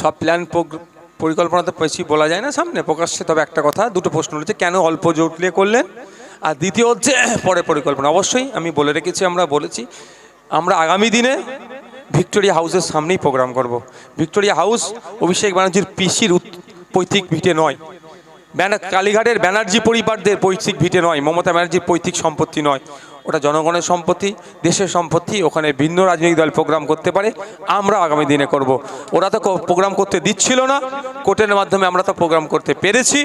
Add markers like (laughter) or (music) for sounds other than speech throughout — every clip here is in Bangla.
সব প্ল্যান পরিকল্পনা তো বেশি বলা যায় না সামনে প্রকাশ্যে, তবে একটা কথা, দুটো প্রশ্ন রয়েছে, কেন অল্প জোট দিয়ে করলেন? আর দ্বিতীয় হচ্ছে, (clears throat) পরে পরিকল্পনা। অবশ্যই আমি বলে রেখেছি, আমরা বলেছি, আমরা আগামী দিনে ভিক্টোরিয়া হাউসের সামনেই প্রোগ্রাম করব। ভিক্টোরিয়া হাউস অভিষেক ব্যানার্জির পিসির পৈতৃক ভিটে নয়। ব্যানার কালীঘাটের ব্যানার্জি পরিবারদের পৈতৃক ভিটে নয়। মমতা ব্যানার্জির পৈতৃক সম্পত্তি নয়। ওটা জনগণের সম্পত্তি, দেশের সম্পত্তি, ওখানে ভিন্ন রাজনৈতিক দল প্রোগ্রাম করতে পারে, আমরা আগামী দিনে করব। ওরা তো প্রোগ্রাম করতে দিচ্ছিল না, কোর্টের মাধ্যমে আমরা তো প্রোগ্রাম করতে পেরেছি।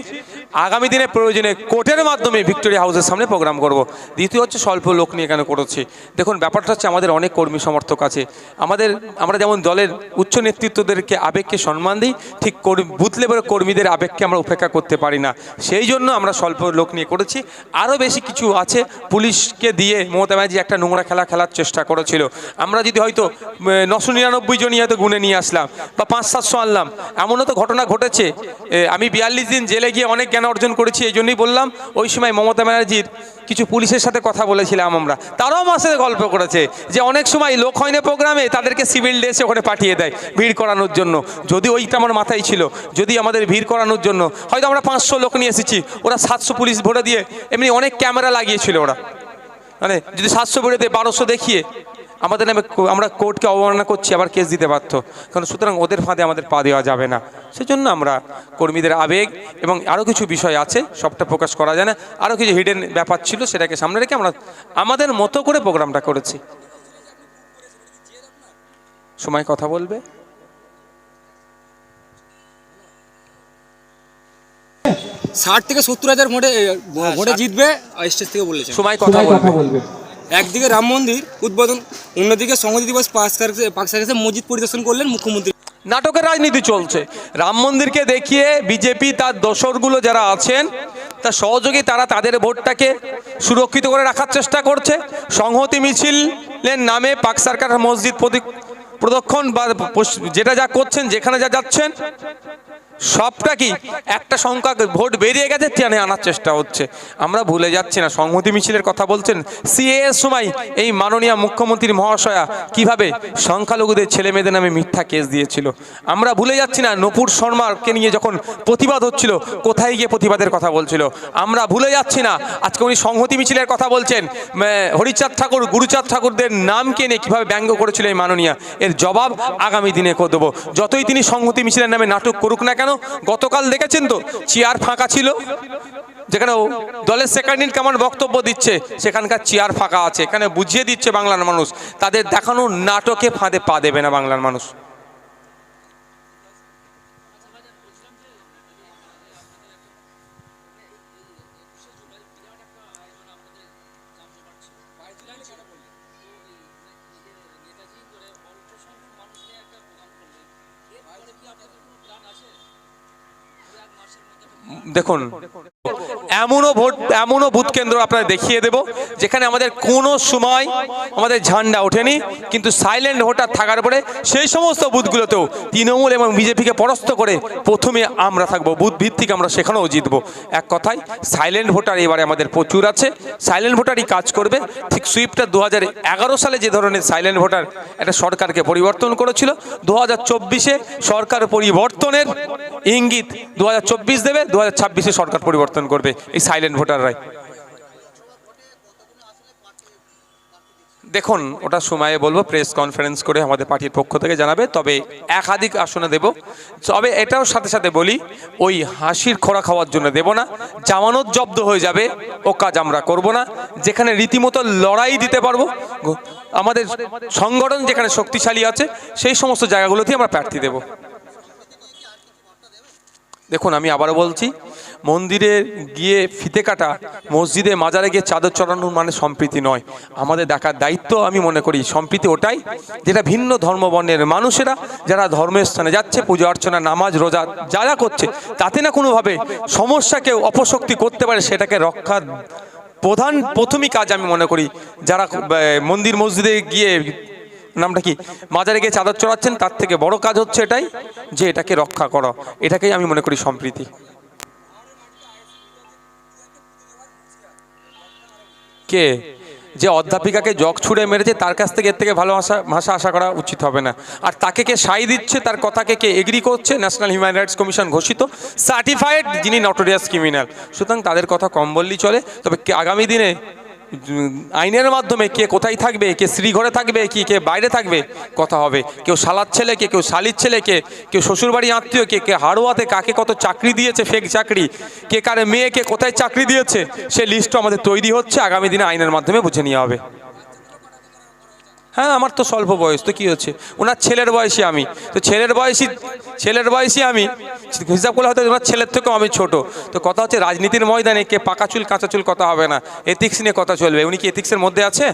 আগামী দিনে প্রয়োজনে কোর্টের মাধ্যমে ভিক্টোরিয়া হাউসের সামনে প্রোগ্রাম করব। দ্বিতীয় হচ্ছে স্বল্প লোক নিয়ে কেন করেছি। দেখুন, ব্যাপারটা হচ্ছে আমাদের অনেক কর্মী সমর্থক আছে। আমাদের, আমরা যেমন দলের উচ্চ নেতৃত্বদেরকে আবেগকে সম্মান দিই, ঠিক বুথ লেভেলের কর্মীদের আবেগকে আমরা উপেক্ষা করতে পারি না। সেই জন্য আমরা স্বল্প লোক নিয়ে করেছি। আরও বেশি কিছু আছে, পুলিশকে দিয়ে মমতা ব্যানার্জি একটা নোংরা খেলা খেলার চেষ্টা করেছিল। আমরা যদি হয়তো নশো নিরানব্বই জনই হয়তো গুনে নিয়ে আসলাম বা পাঁচ সাতশো আনলাম, এমনও তো ঘটনা ঘটেছে। আমি বিয়াল্লিশ দিন জেলে গিয়ে অনেক জ্ঞান অর্জন করেছি, এই জন্যই বললাম, ওই সময় মমতা ব্যানার্জির কিছু পুলিশের সাথে কথা বলেছিলাম আমরা। তারাও আমার সাথে গল্প করেছে যে অনেক সময় লোক হয় না প্রোগ্রামে, তাদেরকে সিভিল ড্রেসে ওখানে পাঠিয়ে দেয় ভিড় করানোর জন্য। যদি ওইটা আমার মাথায় ছিল, যদি আমাদের ভিড় করানোর জন্য, হয়তো আমরা পাঁচশো লোক নিয়ে এসেছি, ওরা সাতশো পুলিশ ভরে দিয়ে, এমনি অনেক ক্যামেরা লাগিয়েছিল ওরা। মানে যদি সাতশো ভরে দিয়ে বারোশো দেখিয়ে আমাদের নামে কো- আমরা কোর্টকে অবমাননা করছি আবার কেস দিতে পারতো কারণ সুতরাং ওদের ফাঁদে আমাদের পা দেওয়া যাবে না। সেজন্য আমরা কর্মীদের আবেগ এবং আরও কিছু বিষয় আছে সবটা প্রকাশ করা যায় না। আরও কিছু হিডেন ব্যাপার ছিল সেটাকে সামনে রেখে আমরা আমাদের মতো করে প্রোগ্রামটা করেছি। সময় কথা বলবে? ষাট থেকে সত্তর হাজার ভোটে ভোটে জিতবে স্টেজ থেকে বলেছেন সময় কথা বলবে। একদিকে রাম মন্দির, উদ্বোধন, অন্যদিকে সংহতি দিবস তারিখে মসজিদ পরিদর্শন করলেন মুখ্যমন্ত্রী। নাটকের রাজনীতি চলছে। রাম মন্দিরকে দেখিয়ে বিজেপি, তার দোসরগুলো যারা আছেন, তার সহযোগী তারা তাদের ভোটটাকে সুরক্ষিত করে রাখার চেষ্টা করছে। সংহতি মিছিলের নামে পাক সরকার মসজিদ প্রদক্ষণ বা যেটা যা করছেন, যেখানে যা যাচ্ছেন সবটা কি? একটা সংখ্যা ভোট বেরিয়ে গেছে টেনে আনার চেষ্টা হচ্ছে। আমরা ভুলে যাচ্ছি না, সংহতি মিছিলের কথা বলছেন সিএ এর সময় এই মাননীয় মুখ্যমন্ত্রী মহাশয়া কীভাবে সংখ্যালঘুদের ছেলে মেয়েদের নামে মিথ্যা কেস দিয়েছিল? আমরা ভুলে যাচ্ছি না, নপুর শর্মাকে নিয়ে যখন প্রতিবাদ হচ্ছিল, কোথায় গিয়ে প্রতিবাদের কথা বলছিল? আমরা ভুলে যাচ্ছি না, আজকে উনি সংহতি মিছিলের কথা বলছেন। হরিচাঁদ ঠাকুর, গুরুচাঁদ ঠাকুরদের নামকে নিয়ে কীভাবে ব্যঙ্গ করেছিল এই মাননীয়া? এর জবাব আগামী দিনে করে দেবো। যতই তিনি সংহতি মিছিলের নামে নাটক করুক না কেন গতকাল দেখেছেন তো? চেয়ার ফাঁকা ছিল। যেখানে দলের সেকেন্ড ইন কেমন বক্তব্য দিচ্ছে, সেখানকার চেয়ার ফাঁকা আছে। এখানে বুঝিয়ে দিচ্ছে বাংলার মানুষ। তাদের দেখানো নাটকে ফাঁদে পা দেবে না বাংলার মানুষ। দেখুন, এমনও ভোট, এমনও বুথ কেন্দ্র আপনারা দেখিয়ে দেব, যেখানে আমাদের কোনো সময় আমাদের ঝান্ডা ওঠেনি, কিন্তু সাইলেন্ট ভোটার থাকার পরে সেই সমস্ত বুথগুলোতেও তৃণমূল এবং বিজেপিকে পরাস্ত করে প্রথমে আমরা থাকব, বুথ ভিত্তিক আমরা সেখানেও জিতবো। এক কথায় সাইলেন্ট ভোটার এবারে আমাদের প্রচুর আছে সাইলেন্ট ভোটারই কাজ করবে। ঠিক সুইপটা দু হাজার এগারো সালে যে ধরনের সাইলেন্ট ভোটার একটা সরকারকে পরিবর্তন করেছিল দু হাজার সরকার পরিবর্তনের ইঙ্গিত দু দেবে দু হাজার সরকার পরিবর্তন করবে এই সাইলেন্ট ভোটাররাই। দেখুন, ওটা সময়ে বলব প্রেস কনফারেন্স করে আমাদের পার্টির পক্ষ থেকে জানাবে, তবে একাধিক আসনে দেব। তবে এটাও সাথে সাথে বলি, ওই হাসির খোরা খাওয়ার জন্য দেব না। জামানত জব্দ হয়ে যাবে, ও কাজ আমরা করব না। যেখানে রীতিমতো লড়াই দিতে পারব আমাদের সংগঠন যেখানে শক্তিশালী আছে, সেই সমস্ত জায়গাগুলোতেই আমরা প্রার্থী দেব। দেখুন, আমি আবারও বলছি, মন্দিরে গিয়ে ফিতে কাটা, মসজিদে মাজারে গিয়ে চাদর চড়ানোর মানে সম্প্রীতি নয়। আমাদের দেখার দায়িত্ব আমি মনে করি, সম্প্রীতি ওটাই, যেটা ভিন্ন ধর্মবর্ণের মানুষেরা যারা ধর্মের স্থানে যাচ্ছে, পুজো অর্চনা, নামাজ, রোজা, যা যা করছে, তাতে না কোনোভাবে সমস্যাকে অপশক্তি করতে পারে, সেটাকে রক্ষা প্রধান, প্রথমই কাজ আমি মনে করি, যারা মন্দির মসজিদে গিয়ে নামটা কি? মাজারে গিয়ে চাদর চড়াচ্ছেন, তার থেকে বড় কাজ হচ্ছে এটাই যে এটাকে রক্ষা করো। এটাকেই আমি মনে করি সম্প্রীতি। কে? যে অধ্যাপিকাকে জগ ছুঁড়ে মেরেছে, তার কাছ থেকে এর থেকে ভালো ভাষা ভাষা আশা করা উচিত হবে না। আর তাকে কে সাই দিচ্ছে, তার কথাকে কে এগ্রি করছে ন্যাশনাল হিউম্যান রাইটস কমিশন ঘোষিত সার্টিফাইড যিনি নটোরিয়াস ক্রিমিনাল সুতরাং তাদের কথা কম বললেই চলে, তবে আগামী দিনে আইনের মাধ্যমে কে কোথায় থাকবে, কে শ্রীঘরে থাকবে, কি কে বাইরে থাকবে, কথা হবে। কেউ শালার ছেলে কে কেউ শালির ছেলে কে কেউ শ্বশুরবাড়ি আত্মীয়, কে কে হাড়োয়াতে কাকে কত চাকরি দিয়েছে ফেক চাকরি, কে কারে মেয়েকে কোথায় চাকরি দিয়েছে, সে লিস্টও আমাদের তৈরি হচ্ছে। আগামী দিনে আইনের মাধ্যমে বুঝে নেওয়া হবে। হ্যাঁ আমার তো স্বল্প বয়স, তো কী হচ্ছে? ওনার ছেলের বয়সী আমি। তো ছেলের বয়সী ছেলের বয়সী আমি। হিসাব করলে হয়তো ওনার ছেলের থেকেও আমি ছোট। তো কথা হচ্ছে, রাজনীতির ময়দানে কে পাকা চুল, কাঁচা চুল কথা হবে না? এথিক্স নিয়ে কথা চলবে। উনি কি এথিক্সের মধ্যে আছে?